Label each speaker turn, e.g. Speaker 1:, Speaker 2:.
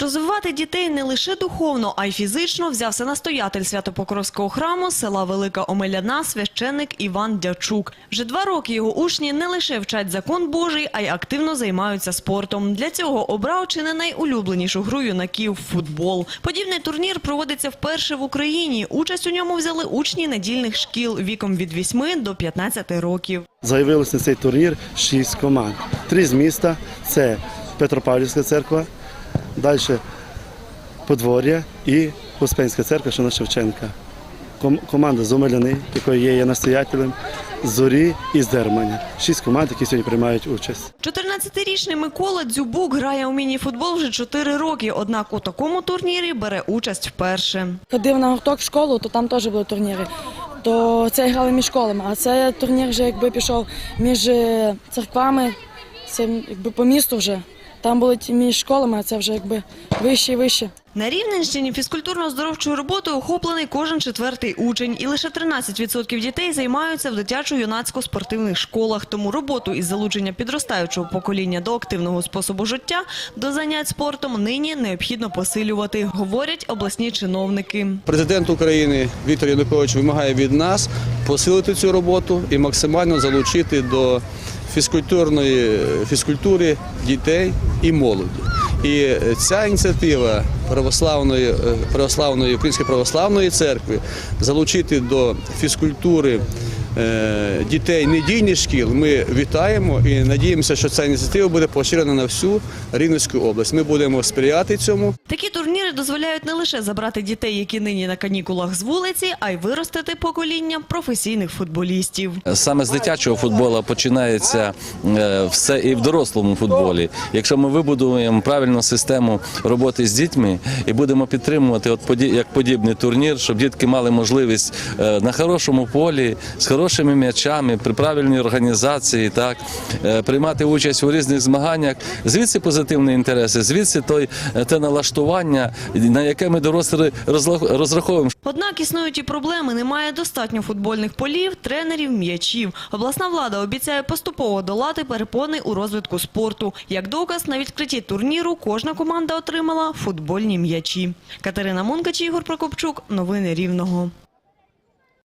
Speaker 1: Розвивати дітей не лише духовно, а й фізично взявся настоятель Святопокровського храму села Велика Омеляна священник Іван Дячук. Вже два роки його учні не лише вчать закон Божий, а й активно займаються спортом. Для цього обрав чи не найулюбленішу гру юнаків – футбол. Подібний турнір проводиться вперше в Україні. Участь у ньому взяли учні недільних шкіл віком від 8 до 15 років.
Speaker 2: Заявилось на цей турнір шість команд. Три з міста це Петропавлівська церква, далі Подвор'я і Успенська церква, що на Шевченка. Команда з Омеляни, якої є я настоятелем, Зорі і з Дерманя. Шість команд, які сьогодні приймають участь.
Speaker 1: 14-річний Микола Дзюбук грає у міні-футбол вже 4 роки, однак у такому турнірі бере участь вперше.
Speaker 3: Ходив на гурток в школу, то там теж були турніри. То це грали між школами, а це турнір вже якби пішов між е, церквами, це якби по місту вже. Там були ті між школами, а це вже якби вище і вище.
Speaker 1: На Рівненщині фізкультурно-здоровчою роботою охоплений кожен четвертий учень, і лише 13% дітей займаються в дитячо-юнацько-спортивних школах. Тому роботу із залучення підростаючого покоління до активного способу життя, до занять спортом нині необхідно посилювати, говорять обласні чиновники.
Speaker 4: Президент України Віктор Янукович вимагає від нас посилити цю роботу і максимально залучити до фізкультурної фізкультури дітей і молоді. І ця ініціатива православної, е, православної Української православної церкви залучити до фізкультури дітей недільних шкіл. Ми вітаємо і надіємося, що ця ініціатива буде поширена на всю Рівненську область. Ми будемо сприяти цьому.
Speaker 1: Такі турніри дозволяють не лише забрати дітей, які нині на канікулах з вулиці, а й виростити покоління професійних футболістів.
Speaker 5: Саме з дитячого футболу починається е, все і в дорослому футболі. Якщо ми вибудуємо правильну систему роботи з дітьми і будемо підтримувати от поді- як подібний турнір, щоб дітки мали можливість е, на хорошому полі з хорошими м'ячами, при правильній організації, так е, приймати участь у різних змаганнях. Звідси позитивні інтереси, звідси той е, те налаштування, на яке ми дорослі розраховуємо.
Speaker 1: Однак існують і проблеми. Немає достатньо футбольних полів, тренерів, м'ячів. Обласна влада обіцяє поступово долати перепони у розвитку спорту. Як доказ, на відкритті турніру кожна команда отримала футбольні м'ячі. Катерина Мункач, Ігор Прокопчук. Новини Рівного.